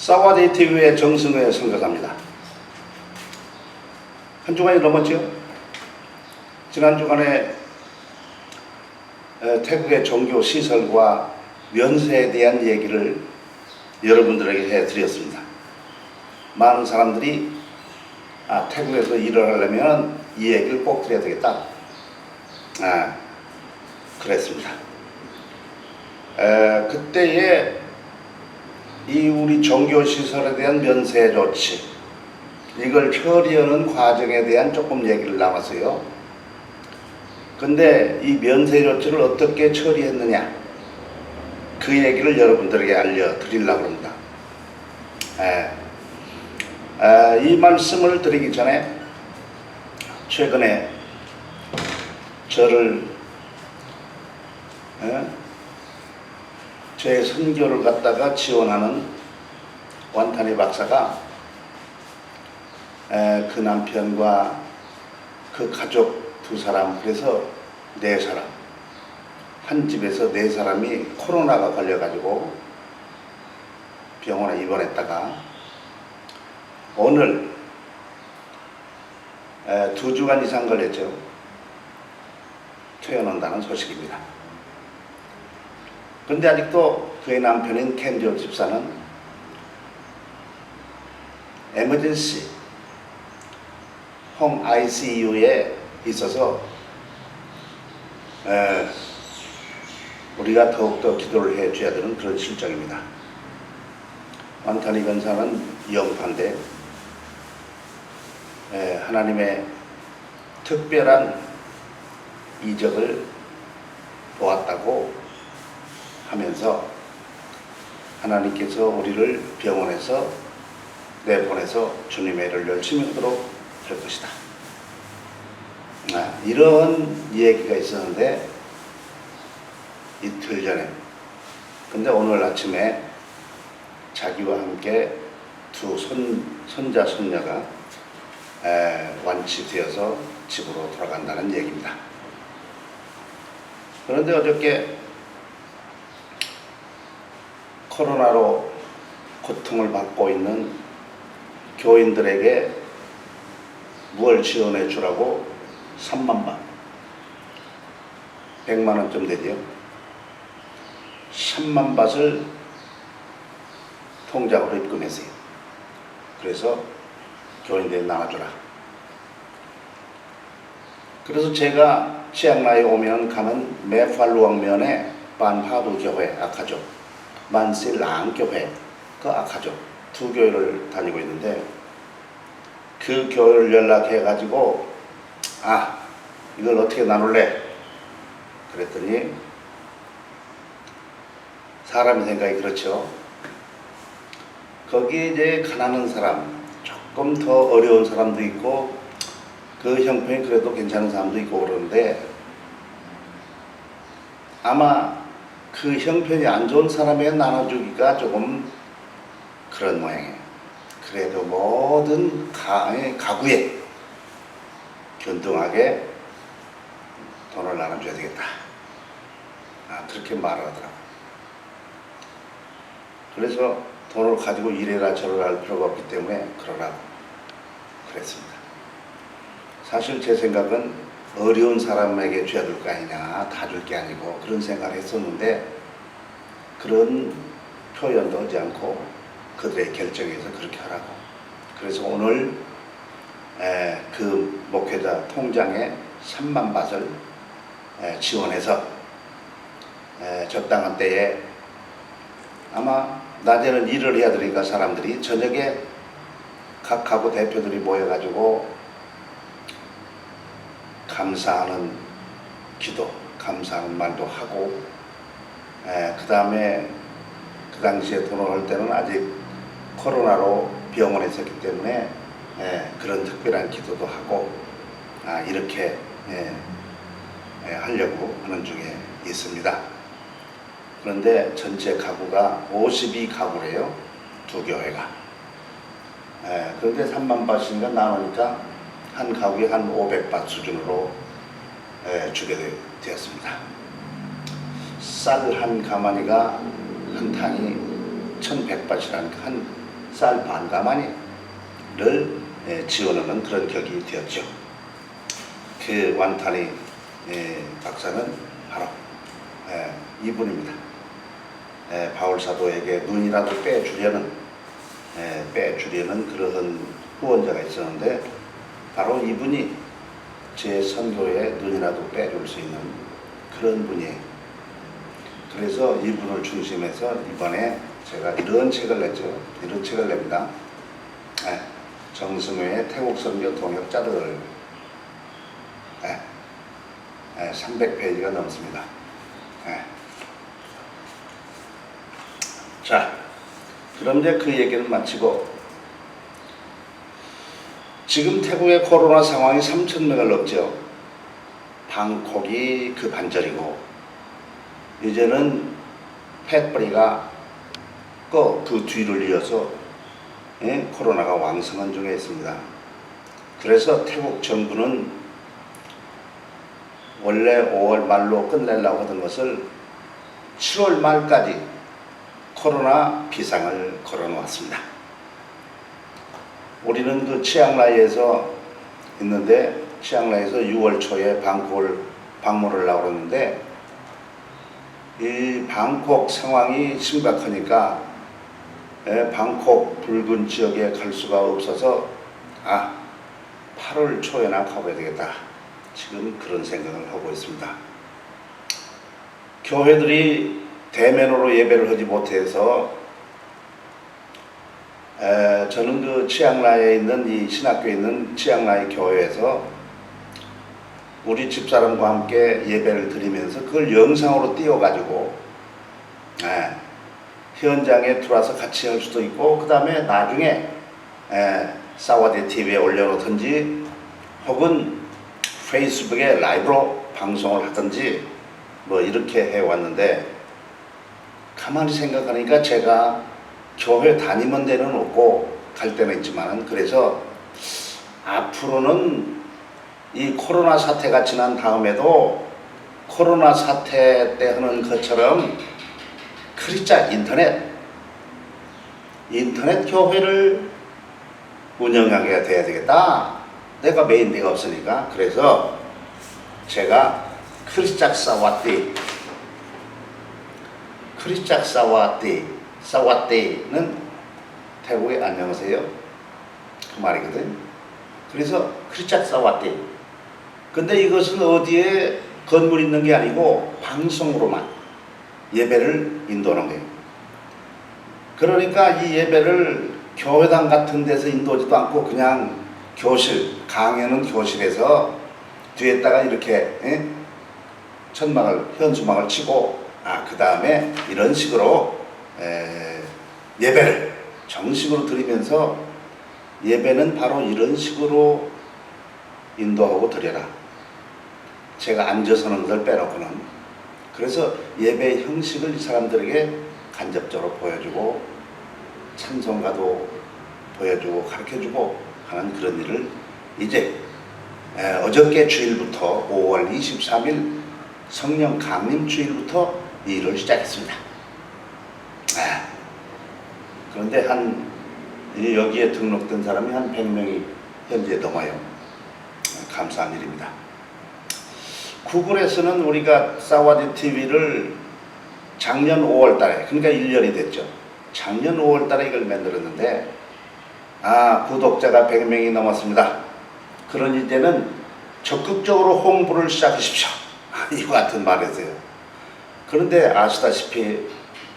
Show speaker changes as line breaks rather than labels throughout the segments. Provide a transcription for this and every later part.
사와디 TV의 정승회 선거사입니다. 한 주간이 넘었죠? 지난 주간에 에, 태국의 종교 시설과 면세에 대한 얘기를 여러분들에게 해드렸습니다. 많은 사람들이 아, 태국에서 일을 하려면 이 얘기를 꼭 드려야 되겠다. 아, 그랬습니다. 에, 그때에 이 우리 종교 시설에 대한 면세 조치 이걸 처리하는 과정에 대한 조금 얘기를 나왔어요. 근데 이 면세 조치를 어떻게 처리했느냐 그 얘기를 여러분들에게 알려드리려고 합니다. 에, 에, 이 말씀을 드리기 전에 최근에 저를 에, 제 선교를 갖다가 지원하는 완타니 박사가 에, 그 남편과 그 가족 두 사람 그래서 네 사람 한 집에서 네 사람이 코로나가 걸려가지고 병원에 입원했다가 오늘 에, 두 주간 이상 걸렸죠. 퇴원한다는 소식입니다. 근데 아직도 그의 남편인 켄조 집사는 에머전시 홈 ICU에 있어서 에, 우리가 더욱더 기도를 해줘야 되는 그런 실정입니다. 완타니 건사는 영파인데 에, 하나님의 특별한 이적을 보았다고 하면서 하나님께서 우리를 병원에서 내보내서 주님의 일을 열심히 하도록 할 것이다. 아, 이런 얘기가 있었는데 이틀 전에 근데 오늘 아침에 자기와 함께 두 손, 손자 손녀가 에, 완치되어서 집으로 돌아간다는 얘기입니다. 그런데 어저께 코로나로 고통을 받고 있는 교인들에게 무얼 지원해 주라고 3만 바 100만 원쯤 되죠. 3만 밭을 통장으로 입금했어요. 그래서 교인들이 나눠주라. 그래서 제가 치앙라에 오면 가는 메팔루왕면에 반하부 교회 아카조, 만실랑 교회 그 아카조 두 교회를 다니고 있는데 그 교회를 연락해 가지고 아 이걸 어떻게 나눌래? 그랬더니 사람의 생각이 그렇죠. 거기에 이제 가난한 사람, 조금 더 어려운 사람도 있고 그 형편이 그래도 괜찮은 사람도 있고 그러는데 아마 그 형편이 안 좋은 사람에게 나눠주기가 조금 그런 모양이에요. 그래도 모든 가, 가구에 균등하게 돈을 나눠줘야 되겠다. 아, 그렇게 말을 하더라고요. 그래서 돈을 가지고 이래라 저래라 할 필요가 없기 때문에 그러라고 그랬습니다. 사실 제 생각은 어려운 사람에게 줘야 될 거 아니냐, 다 줄 게 아니고 그런 생각을 했었는데 그런 표현도 하지 않고 그들의 결정에서 그렇게 하라고. 그래서 오늘 에, 그 목회자 통장에 3만 밭을 에, 지원해서 에, 적당한 때에 아마 낮에는 일을 해야 되니까 사람들이 저녁에 각 가구 대표들이 모여가지고 감사하는 기도, 감사하는 말도 하고, 그 다음에 그 당시에 돈을 할 때는 아직 코로나로 병원에 있었기 때문에 에, 그런 특별한 기도도 하고, 아, 이렇게 에, 에, 하려고 하는 중에 있습니다. 그런데 전체 가구가 52가구래요. 두 교회가. 에, 그런데 3만 바트인가 나누니까 한 가구에 한 500바 수준으로 에, 주게 되, 되었습니다. 쌀 한 가마니가 한 탕이 1100바트라니까 한 쌀 반 가마니를 예, 지원하는 그런 격이 되었죠. 그 완타니 예, 박사는 바로 예, 이분입니다. 예, 바울 사도에게 눈이라도 빼주려는 예, 빼주려는 그러한 후원자가 있었는데 바로 이분이 제 선교에 눈이라도 빼줄 수 있는 그런 분이에요. 그래서 이분을 중심해서 이번에 제가 이런 책을 냈죠. 이런 책을 냅니다. 예, 정승호의 태국 선교 동역자들 예, 예, 300페이지가 넘습니다. 예. 자, 그럼 이제 그 얘기를 마치고 지금 태국의 코로나 상황이 3천 명을 넘죠. 방콕이 그 반절이고 이제는 펫뿌리가 그 뒤를 이어서 예, 코로나가 왕성한 중에 있습니다. 그래서 태국 정부는 원래 5월 말로 끝내려고 하던 것을 7월 말까지 코로나 비상을 걸어 놓았습니다. 우리는 그 치앙라이에서 있는데 치앙라이에서 6월 초에 방콕을 방문을 하려고 그러는데 이 방콕 상황이 심각하니까 예, 방콕 붉은 지역에 갈 수가 없어서 아 8월 초에나 가봐야 되겠다 지금 그런 생각을 하고 있습니다. 교회들이 대면으로 예배를 하지 못해서 에, 저는 그 치앙라이에 있는 이 신학교에 있는 치앙라이 교회에서 우리 집사람과 함께 예배를 드리면서 그걸 영상으로 띄워가지고 에, 현장에 들어와서 같이 할 수도 있고 그 다음에 나중에 에, 사와디 TV에 올려놓든지 혹은 페이스북에 라이브로 방송을 하든지 뭐 이렇게 해왔는데 가만히 생각하니까 제가 교회 다니는 데는 없고 갈 때는 있지만은 그래서 앞으로는 이 코로나 사태가 지난 다음에도 코로나 사태 때 하는 것처럼 크리스자 인터넷 인터넷 교회를 운영하게 돼야 되겠다. 내가 메인 데가 없으니까 그래서 제가 크리스짝 사와띠 크리스짝 사와띠 사와띠는 태국의 안녕하세요 그 말이거든. 그래서 크리스짝 사와띠. 근데 이것은 어디에 건물 있는 게 아니고 방송으로만 예배를 인도하는 거예요. 그러니까 이 예배를 교회당 같은 데서 인도하지도 않고 그냥 교실, 강연은 교실에서 뒤에다가 이렇게 예? 천막을, 현수막을 치고 아, 그 다음에 이런 식으로 에, 예배를 정식으로 드리면서 예배는 바로 이런 식으로 인도하고 드려라. 제가 앉아서는 것을 빼놓고는 그래서 예배 형식을 이 사람들에게 간접적으로 보여주고 찬송가도 보여주고 가르쳐주고 하는 그런 일을 이제 에, 어저께 주일부터 5월 23일 성령 강림 주일부터 이 일을 시작했습니다. 아, 그런데 한이 여기에 등록된 사람이 한 100명이 현재 넘어요. 감사한 일입니다. 구글에서는 우리가 사와디 TV를 작년 5월 달에, 그러니까 1년이 됐죠. 작년 5월 달에 이걸 만들었는데, 아, 구독자가 100명이 넘었습니다. 그런 이제는 적극적으로 홍보를 시작하십시오. 이와 같은 말이세요. 그런데 아시다시피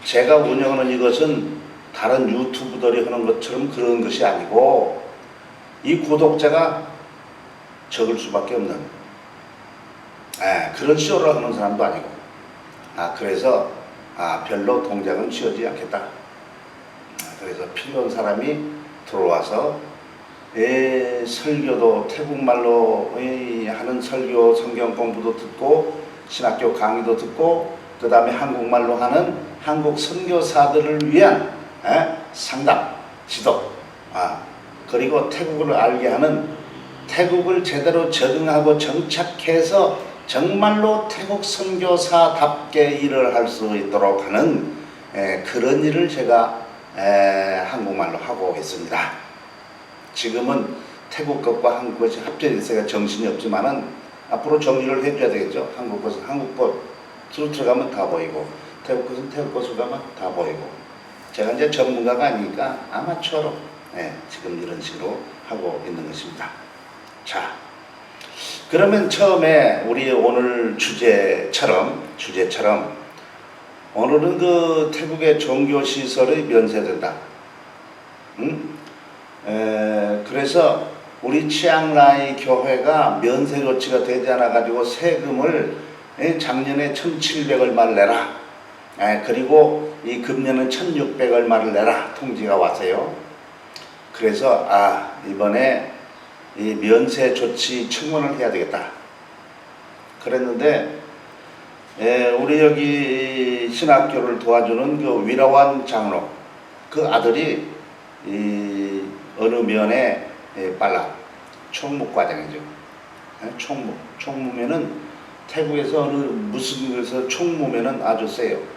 제가 운영하는 이것은 다른 유튜브들이 하는 것처럼 그런 것이 아니고 이 구독자가 적을 수밖에 없는 에, 그런 쇼를 하는 사람도 아니고 아 그래서 아 별로 동작은 취하지 않겠다. 아, 그래서 필요한 사람이 들어와서 에, 설교도 태국말로 에, 하는 설교 성경 공부도 듣고 신학교 강의도 듣고 그 다음에 한국말로 하는 한국 선교사들을 위한 에, 상담, 지도, 아, 그리고 태국을 알게 하는 태국을 제대로 적응하고 정착해서 정말로 태국 선교사답게 일을 할 수 있도록 하는 에, 그런 일을 제가 에, 한국말로 하고 있습니다. 지금은 태국 것과 한국 것이 합쳐져 있어야 정신이 없지만은 앞으로 정리를 해줘야 되겠죠. 한국 것은 한국 것으로 들어가면 다 보이고 태국 것은 태국 것으로 가면 다 보이고 제가 이제 전문가가 아니니까 아마추어로 예, 지금 이런 식으로 하고 있는 것입니다. 자, 그러면 처음에 우리 오늘 주제처럼 주제처럼 오늘은 그 태국의 종교 시설이 면세된다. 응? 에, 그래서 우리 치앙라이 교회가 면세 조치가 되지 않아 가지고 세금을 에, 작년에 1,700 얼마를 내라. 에, 그리고 이 금년은 1,600 얼마를 내라 통지가 왔어요. 그래서 아 이번에 이 면세 조치 청원을 해야 되겠다. 그랬는데 에, 우리 여기 신학교를 도와주는 그 위라완 장로 그 아들이 이 어느 면에 에, 빨라 총무과장이죠. 에, 총무 총무면은 태국에서 어느 무슨 것에서 총무면은 아주 세요.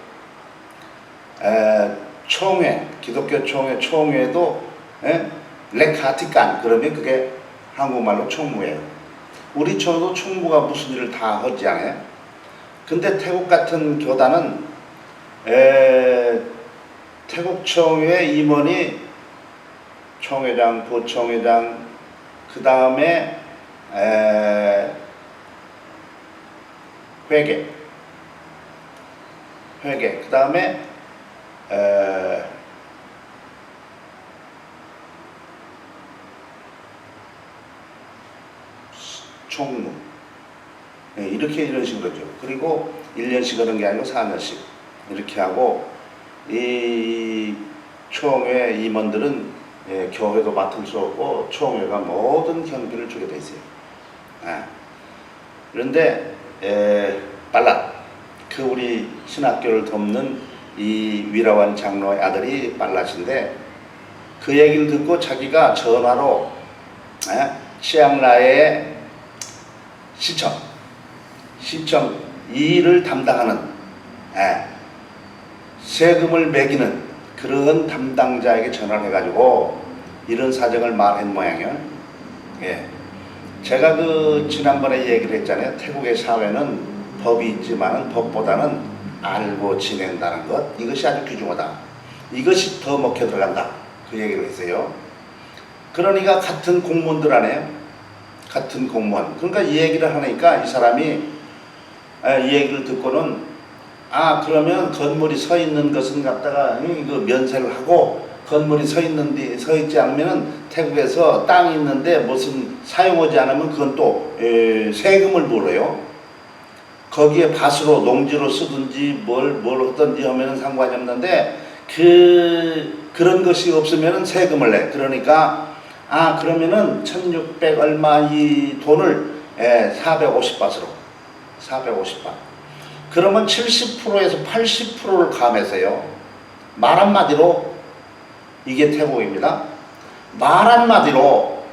에, 총회 기독교 총회 총회도 에, 레카티칸 그러면 그게 한국말로 총무예요. 우리 총도 총무가 무슨 일을 다 하지 않아요? 근데 태국 같은 교단은 에, 태국 총회 임원이 총회장, 부총회장, 그 다음에 회계, 회계, 그 다음에 총무 네, 이렇게 이런 식으로 죠 그리고 1년씩 하는 게 아니고 4년씩 이렇게 하고 이 총회 임원들은 예, 교회도 맡을 수 없고 총회가 모든 경비를 주게 돼 있어요. 아. 그런데 에, 빨라 그 우리 신학교를 돕는 이 위라완 장로의 아들이 빨라신데 그 얘기를 듣고 자기가 전화로 에, 치앙라의 시청 시청 이 일을 담당하는 예, 세금을 매기는 그런 담당자에게 전화를 해가지고 이런 사정을 말한 모양이에요. 예. 제가 그 지난번에 얘기를 했잖아요. 태국의 사회는 법이 있지만 법보다는 알고 지낸다는 것 이것이 아주 귀중하다. 이것이 더 먹혀 들어간다. 그 얘기를 했어요. 그러니까 같은 공무원들 안에요. 같은 공무원. 그러니까 이 얘기를 하니까 이 사람이 아, 이 얘기를 듣고는 아 그러면 건물이 서 있는 것은 갖다가 그 면세를 하고 건물이 서 있는데 서 있지 않으면은 태국에서 땅이 있는데 무슨 사용하지 않으면 그건 또 에, 세금을 물어요. 거기에 밭으로 농지로 쓰든지 뭘 뭘 하든지 하면은 상관이 없는데 그 그런 것이 없으면은 세금을 내. 그러니까 아 그러면은 1600 얼마 이 돈을 에, 450바트로 450바 그러면 70%에서 80%를 감해서요. 말 한마디로 이게 태국입니다. 말 한마디로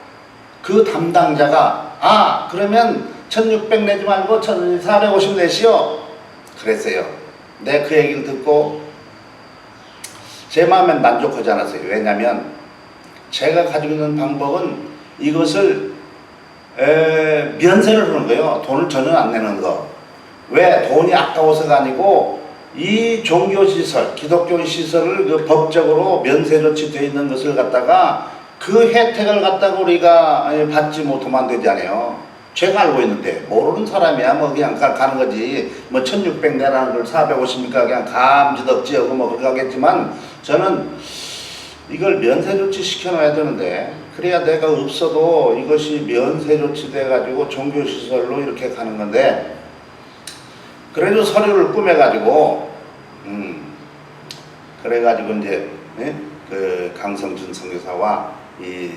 그 담당자가 아 그러면 1600 내지 말고 1450 내시오 그랬어요. 내 그 얘기를 듣고 제 마음엔 만족하지 않았어요. 왜냐하면 제가 가지고 있는 방법은 이것을 에, 면세를 하는 거예요. 돈을 전혀 안 내는 거. 왜 돈이 아까워서가 아니고 이 종교 시설, 기독교 시설을 그 법적으로 면세 조치되어 있는 것을 갖다가 그 혜택을 갖다가 우리가 받지 못하면 않아요. 제가 알고 있는데 모르는 사람이야 뭐 그냥 가, 는 거지 뭐 1600 내라는 걸 450이니까 그냥 감지덕지 하고 뭐 그렇게 하겠지만 저는 이걸 면세 조치 시켜놔야 되는데 그래야 내가 없어도 이것이 면세 조치 돼 가지고 종교 시설로 이렇게 가는 건데 그래도 서류를 꾸며 가지고 음 그래 가지고 이제 예? 그 강성준 선교사와 이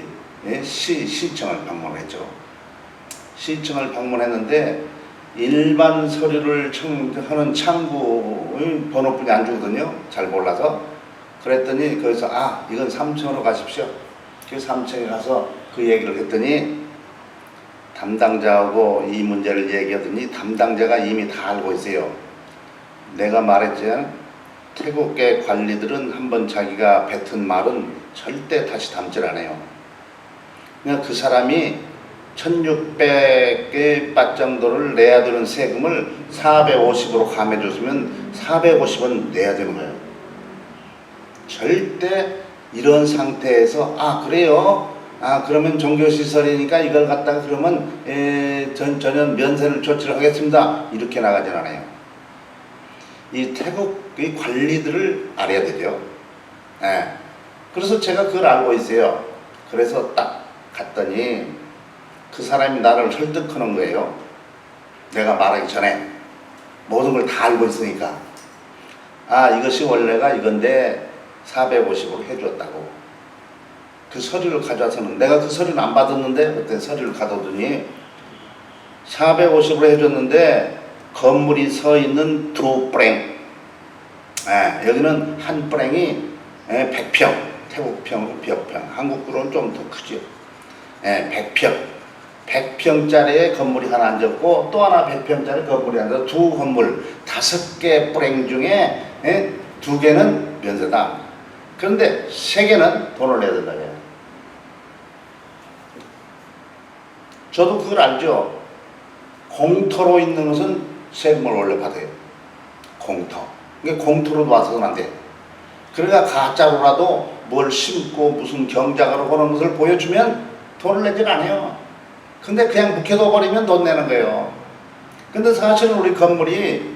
예? 시 시청을 방문했죠. 시청을 방문했는데 일반 서류를 청, 하는 창구의 번호뿐이 안 주거든요. 잘 몰라서. 그랬더니 거기서 아 이건 3층으로 가십시오. 그 3층에 가서 그 얘기를 했더니 담당자하고 이 문제를 얘기하더니 담당자가 이미 다 알고 있어요. 내가 말했지 태국의 관리들은 한번 자기가 뱉은 말은 절대 다시 담질 않아요. 그냥 그 사람이 1600의 바 정도를 내야 되는 세금을 450으로 감해줬으면 450은 내야 되는 거예요. 절대 이런 상태에서 아 그래요? 아 그러면 종교시설이니까 이걸 갖다가 그러면 에, 전, 전혀 면세를 조치를 하겠습니다. 이렇게 나가진 않아요. 이 태국의 관리들을 알아야 되죠. 예. 그래서 제가 그걸 알고 있어요. 그래서 딱 갔더니 그 사람이 나를 설득하는 거예요. 내가 말하기 전에 모든 걸 다 알고 있으니까. 아 이것이 원래가 이건데 450으로 해줬다고. 그 서류를 가져와서는 내가 그 서류는 안 받았는데 그때 서류를 가져오더니 450으로 해줬는데 건물이 서 있는 두 프랭. 예, 여기는 한 프랭이 예, 100평 태국평 벽평. 한국으로는 좀 더 크죠. 예, 100평 100평짜리 건물이 하나 앉았고 또 하나 100평짜리 건물이 앉아 두 건물 다섯 개 프랭 중에 예, 두 개는 면세다 그런데 세 개는 돈을 내야 된다 그래요. 저도 그걸 알죠. 공터로 있는 것은 세금을 원래 받아요. 공터. 이게 공터로 와서는 안 돼. 그러니까 가짜로라도 뭘 심고 무슨 경작으로 그런 것을 보여주면 돈을 내질 않아요. 근데 그냥 묵혀둬 버리면 돈 내는 거예요. 근데 사실은 우리 건물이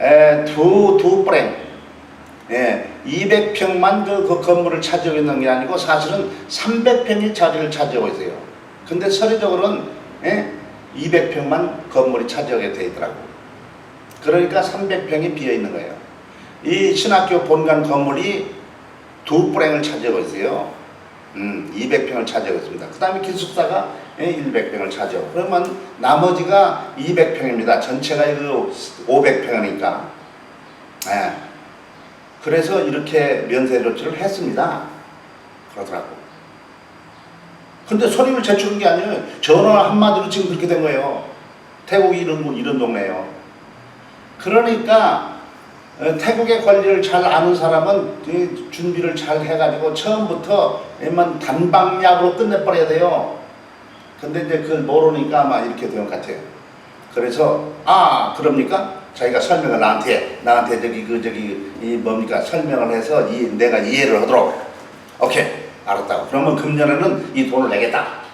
에, 두, 두 프랭, 예, 200평만 그, 그 건물을 차지하고 있는 게 아니고 사실은 300평이 자리를 차지하고 있어요. 근데 서류적으로는 예, 200평만 건물이 차지하게 돼 있더라고. 그러니까 300평이 비어 있는 거예요. 이 신학교 본관 건물이 두 프랭을 차지하고 있어요. 음, 200평을 차지하고 있습니다. 그 다음에 기숙사가 100평을 차지하고 그러면 나머지가 200평입니다. 전체가 그 500평이니까. 예. 그래서 이렇게 면세 조치를 했습니다. 그러더라고. 근데 서류를 제출한 게 아니에요. 전화 한마디로 지금 그렇게 된 거예요. 태국이 이런, 곳, 이런 동네예요. 그러니까 어, 태국의 관리를 잘 아는 사람은 이 준비를 잘 해가지고 처음부터 만 단방약으로 끝내버려야 돼요. 근데 이제 그걸 모르니까 아마 이렇게 된 것 같아요. 그래서 아 그럽니까? 자기가 설명을 나한테 나한테 저기 그 저기 이 뭡니까 설명을 해서 이 내가 이해를 하도록 오케이 알았다고 그러면 금년에는 이 돈을 내겠다.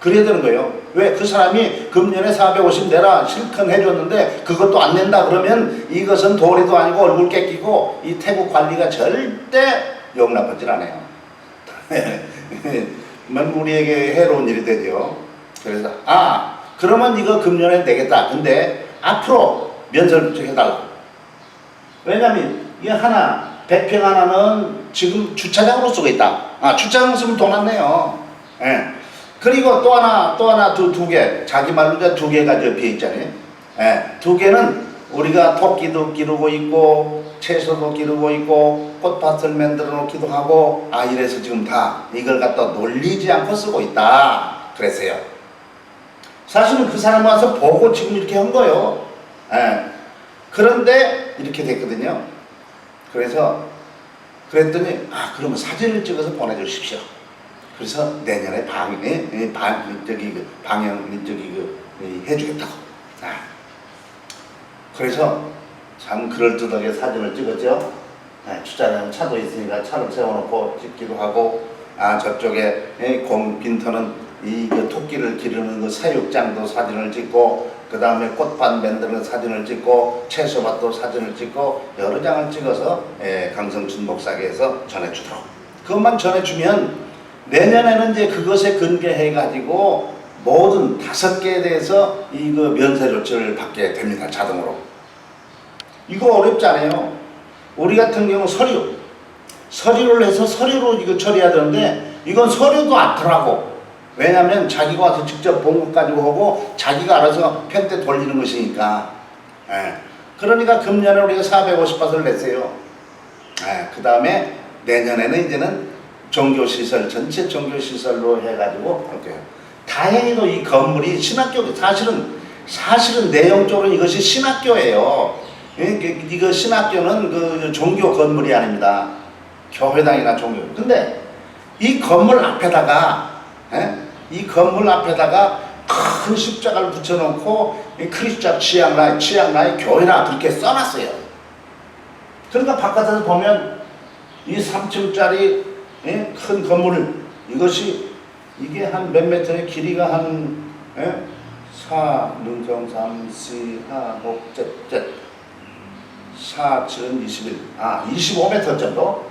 그래야 되는 거예요. 왜? 그 사람이 금년에 450 내라 실컷 해줬는데 그것도 안 낸다 그러면 이것은 도리도 아니고 얼굴 깨끼고 이 태국 관리가 절대 용납하지 않아요. 만 우리에게 해로운 일이 되죠. 그래서 아 그러면 이거 금년에 내겠다. 근데 앞으로 면세를 좀 해달라. 왜냐면 이 하나 100평 하나는 지금 주차장으로 쓰고 있다. 아 주차장 쓰면 돈 안 내요. 예. 그리고 또 하나 또 하나 두 두 개 자기 말로 이제 두 개가 옆에 있잖아요. 예. 두 개는 우리가 토끼도 기르고 있고 채소도 기르고 있고 꽃밭을 만들어 놓기도 하고 아 이래서 지금 다 이걸 갖다 놀리지 않고 쓰고 있다 그랬어요. 사실은 그 사람 와서 보고 지금 이렇게 한 거예요. 예. 그런데 이렇게 됐거든요. 그래서 그랬더니 아 그러면 사진을 찍어서 보내주십시오. 그래서 내년에 방에 예, 방 저기 그 방영 저기 그 예, 해주겠다고. 아. 그래서 참 그럴듯하게 사진을 찍었죠. 예, 주차장 차도 있으니까 차를 세워놓고 찍기도 하고 아 저쪽에 예, 공 빈터는 이 그 토끼를 기르는 그 사육장도 사진을 찍고 그 다음에 꽃밭 만드는 사진을 찍고 채소밭도 사진을 찍고 여러 장을 찍어서 예, 강성춘 목사에게서 전해주도록 그것만 전해주면 내년에는 이제 그것에 근거해 가지고 모든 다섯 개에 대해서 이거 면세 조치를 받게 됩니다 자동으로 이거 어렵지 않아요. 우리 같은 경우 서류. 서류를 해서 서류로 이거 처리해야 되는데 이건 서류도 않더라고. 왜냐하면 자기가 와서 직접 본 것 가지고 하고 자기가 알아서 편대 돌리는 것이니까. 예. 그러니까 금년에 우리가 450바트를 냈어요. 예. 그 다음에 내년에는 이제는 종교시설 전체 종교시설로 해가지고 할게요 다행히도 이 건물이 신학교 사실은 사실은 내용적으로 이것이 신학교예요 이거 신학교는 그 종교 건물이 아닙니다. 교회당이나 종교. 근데 이 건물 앞에다가 예? 이 건물 앞에다가 큰 십자가를 붙여놓고 이 크리스천 치앙라이 치앙라이 교회라 그렇게 써놨어요. 그러니까 바깥에서 보면 이 3층짜리 예? 큰 건물 이것이 이게 한몇 미터의 길이가 한 예? 4, 능성 3, 4, 5, 6, 7, 7 4, 7은 21, 아 25m 정도?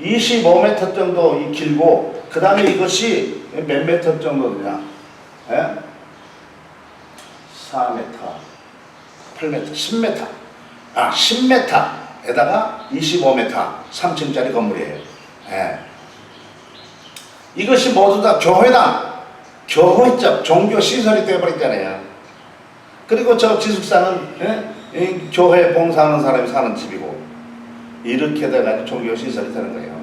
25m 정도 이 길고 그 다음에 이것이 몇 미터 정도 되냐? 예? 4m 8m 10m 아 10m에다가 25m 3층짜리 건물이에요. 예. 이것이 모두 다 교회당 교회적 종교 시설이 되어버렸잖아요. 그리고 저 기숙사는 예? 이 교회 봉사하는 사람이 사는 집이고 이렇게 돼가지고 종교시설이 되는 거예요.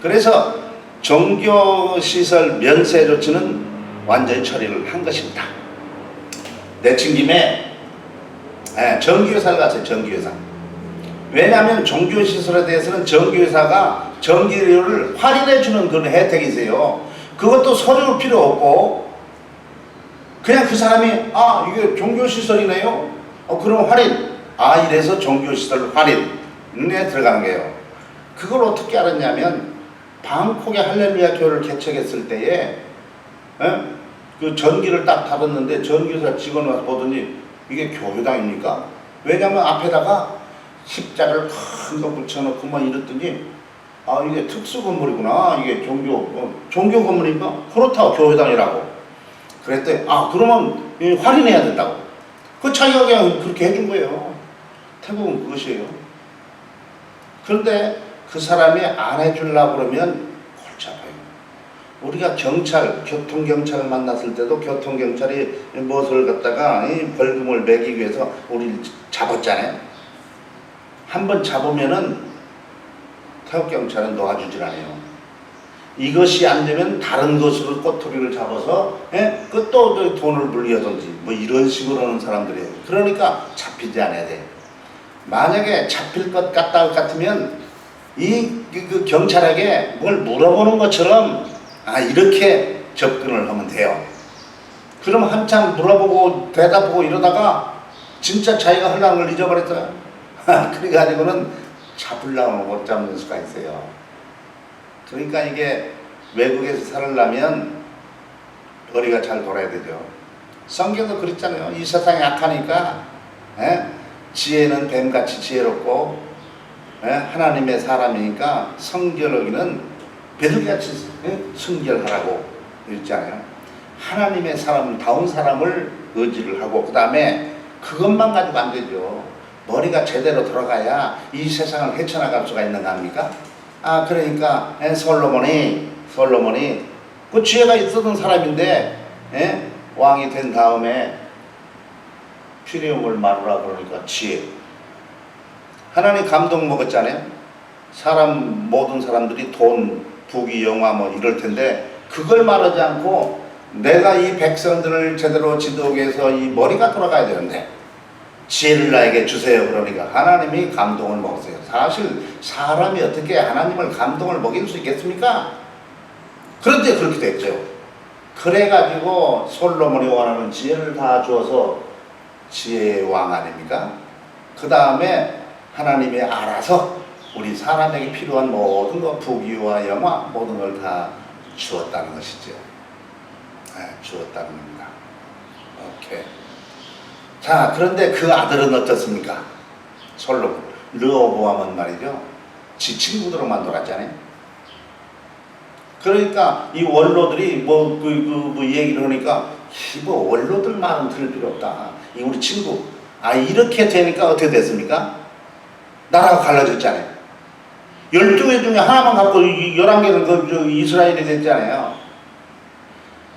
그래서 종교시설 면세 조치는 완전히 처리를 한 것입니다. 내친 김에 예, 정기회사를 갔어요. 정기회사. 왜냐하면 종교시설에 대해서는 정기회사가 전기료를 할인해주는 그런 혜택이 있어요. 그것도 서류 필요 없고 그냥 그 사람이 아 이게 종교시설이네요. 어 그럼 할인. 아 이래서 종교시설 할인에 들어가는 거예요. 그걸 어떻게 알았냐면 방콕의 할렐루야 교회를 개척했을 때에 에? 그 전기를 딱 달았는데 전기사 직원 와서 보더니 이게 교회당입니까? 왜냐면 앞에다가 십자를 큰거 붙여놓고 막 이랬더니 아 이게 특수 건물이구나 이게 종교 어, 종교 건물입니까? 그렇다고 교회당이라고 그랬더니 아 그러면 이 할인해야 된다고 그 자기가 그냥 그렇게 해준 거예요. 태국은 그것이에요. 그런데 그 사람이 안 해주려고 그러면 골치 아파요. 우리가 경찰 교통경찰을 만났을 때도 교통경찰이 무엇을 갖다가 이 벌금을 매기기 위해서 우리를 잡았잖아요. 한 번 잡으면은 태국 경찰은 놓아주질 않아요. 이것이 안 되면 다른 것으로 꼬투리를 잡아서 예? 그또 돈을 물리하든지 뭐 이런 식으로 하는 사람들이에요. 그러니까 잡히지 않아야 돼. 만약에 잡힐 것 같다 같으면 이 그, 그 경찰에게 뭘 물어보는 것처럼 아 이렇게 접근을 하면 돼요. 그럼 한참 물어보고 대답하고 이러다가 진짜 자기가 하려는 걸 잊어버렸어요. 그래가지고는 잡으려고 못 잡는 수가 있어요. 그러니까 이게 외국에서 살려면 머리가 잘 돌아야 되죠. 성경도 그랬잖아요. 이 세상이 악하니까 예? 지혜는 뱀같이 지혜롭고 예? 하나님의 사람이니까 성결하기는 배들같이 예? 순결하라고 있잖아요. 하나님의 사람, 다운 사람을 의지를 하고 그 다음에 그것만 가지고 안 되죠. 머리가 제대로 돌아가야 이 세상을 헤쳐나갈 수가 있는 거 아닙니까? 아 그러니까 에, 솔로몬이 솔로몬이 그 지혜가 있었던 사람인데 에? 왕이 된 다음에 필요물 마루라 그러니까 지혜 하나님 감동 먹었잖아요 사람 모든 사람들이 돈 부귀 영화 뭐 이럴 텐데 그걸 말하지 않고 내가 이 백성들을 제대로 지도하기 위해서 이 머리가 돌아가야 되는데 지혜를 나에게 주세요. 그러니까 하나님이 감동을 먹었어요. 사실 사람이 어떻게 하나님을 감동을 먹일 수 있겠습니까? 그런데 그렇게 됐죠. 그래가지고 솔로몬이 원하는 지혜를 다 주어서 지혜의 왕 아닙니까? 그 다음에 하나님이 알아서 우리 사람에게 필요한 모든 것, 부귀와 영화, 모든 걸 다 주었다는 것이죠. 네, 주었다는 겁니다. 오케이. 자, 그런데 그 아들은 어떻습니까? 솔로몬. 르호보암은 말이죠. 지 친구들만 놀았잖아요. 그러니까 이 원로들이 뭐, 그, 그, 뭐 얘기를 하니까, 이뭐 원로들 말은 들을 필요 없다. 이 우리 친구. 아, 이렇게 되니까 어떻게 됐습니까? 나라가 갈라졌잖아요. 12개 중에 하나만 갖고 11개는 그, 저 이스라엘이 됐잖아요.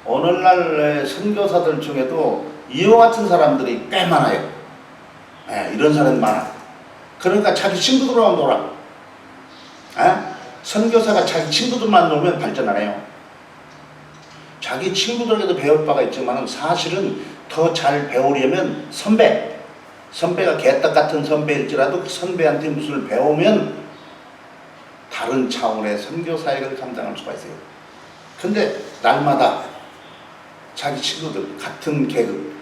오늘날 선교사들 중에도 이와 같은 사람들이 꽤 많아요. 예, 이런 사람이 많아. 그러니까 자기 친구들만 놀아. 예? 선교사가 자기 친구들만 놀면 발전 안 해요. 자기 친구들에게도 배울 바가 있지만 사실은 더 잘 배우려면 선배, 선배가 개떡 같은 선배일지라도 그 선배한테 무엇을 배우면 다른 차원의 선교 사역을 감당할 수가 있어요. 근데 날마다 자기 친구들 같은 계급 그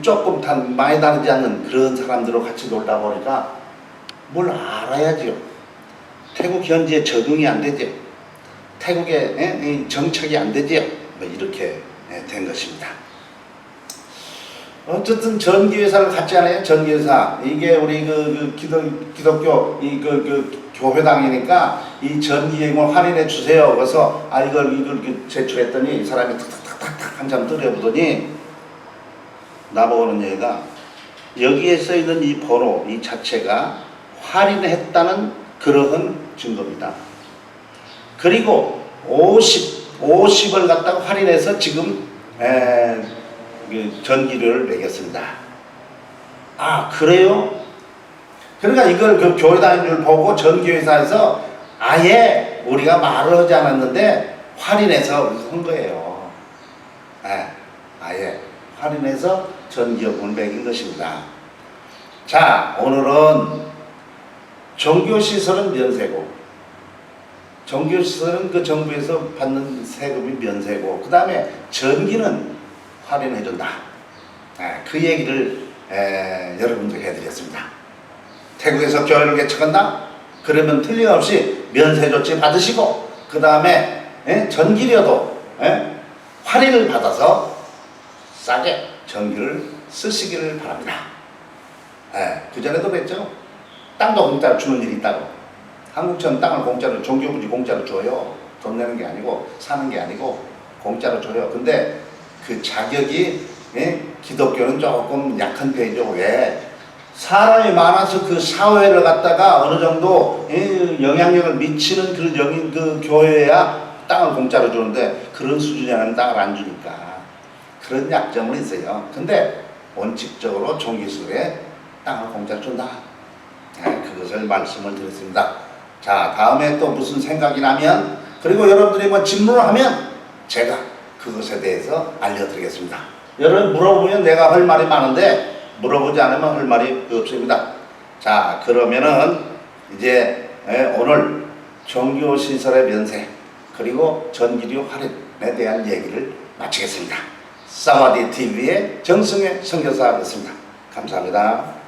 조금 다 많이 다르지 않는 그런 사람들과 같이 놀다 보니까 뭘 알아야지요. 태국 현지에 적응이 안 되죠. 태국에 예? 이 정착이 안 되지요. 뭐 이렇게 예, 된 것입니다. 어쨌든 전기회사를 않아요. 전기회사 이게 우리 그, 그 기독 기독교 이 그 그 교회당이니까 이 전기예금을 할인해 주세요. 그래서 아 이걸 이걸 이렇게 제출했더니 이 사람이 탁탁탁탁탁 한참 들여보더니 나보고는 얘기가 여기에 써 있는 이 번호 이 자체가 할인했다는 그러한 증거입니다. 그리고 50 50을 갖다가 할인해서 지금 에, 그 전기료를 매겼습니다. 아 그래요? 그러니까 이걸 그 교회 다니는 줄 보고 전기회사에서 아예 우리가 말을 하지 않았는데 할인해서 한 거예요. 예, 아예 할인해서 전기요금을 매긴 것입니다. 자 오늘은 종교시설은 면세고 종교시설은 그 정부에서 받는 세금이 면세고 그 다음에 전기는 할인해준다. 예, 그 얘기를 에, 여러분들께 해드렸습니다. 태국에서 교회를 개척한다? 그러면 틀림없이 면세 조치 받으시고 그 다음에 전기료도 예, 할인을 받아서 싸게 전기를 쓰시기를 바랍니다. 예, 그 전에도 그랬죠. 땅도 공짜로 주는 일이 있다고. 한국처럼 땅을 공짜로 종교부지 공짜로 줘요. 돈 내는 게 아니고 사는 게 아니고 공짜로 줘요. 근데 그 자격이 예? 기독교는 조금 약한 편이죠. 왜? 사람이 많아서 그 사회를 갖다가 어느 정도 예, 영향력을 미치는 그런 영인 그 교회야 땅을 공짜로 주는데 그런 수준이 아니면 땅을 안 주니까 그런 약점은 있어요. 근데 원칙적으로 종기술에 땅을 공짜로 준다. 네, 그것을 말씀을 드렸습니다. 자, 다음에 또 무슨 생각이 나면 그리고 여러분들이 뭐 질문을 하면 제가 그것에 대해서 알려드리겠습니다. 여러분 물어보면 내가 할 말이 많은데 물어보지 않으면 할 말이 없습니다. 자, 그러면은 이제 예, 오늘 종교 시설의 면세 그리고 전기료 할인에 대한 얘기를 마치겠습니다. 사와디 TV의 정승의 선교사였습니다. 감사합니다.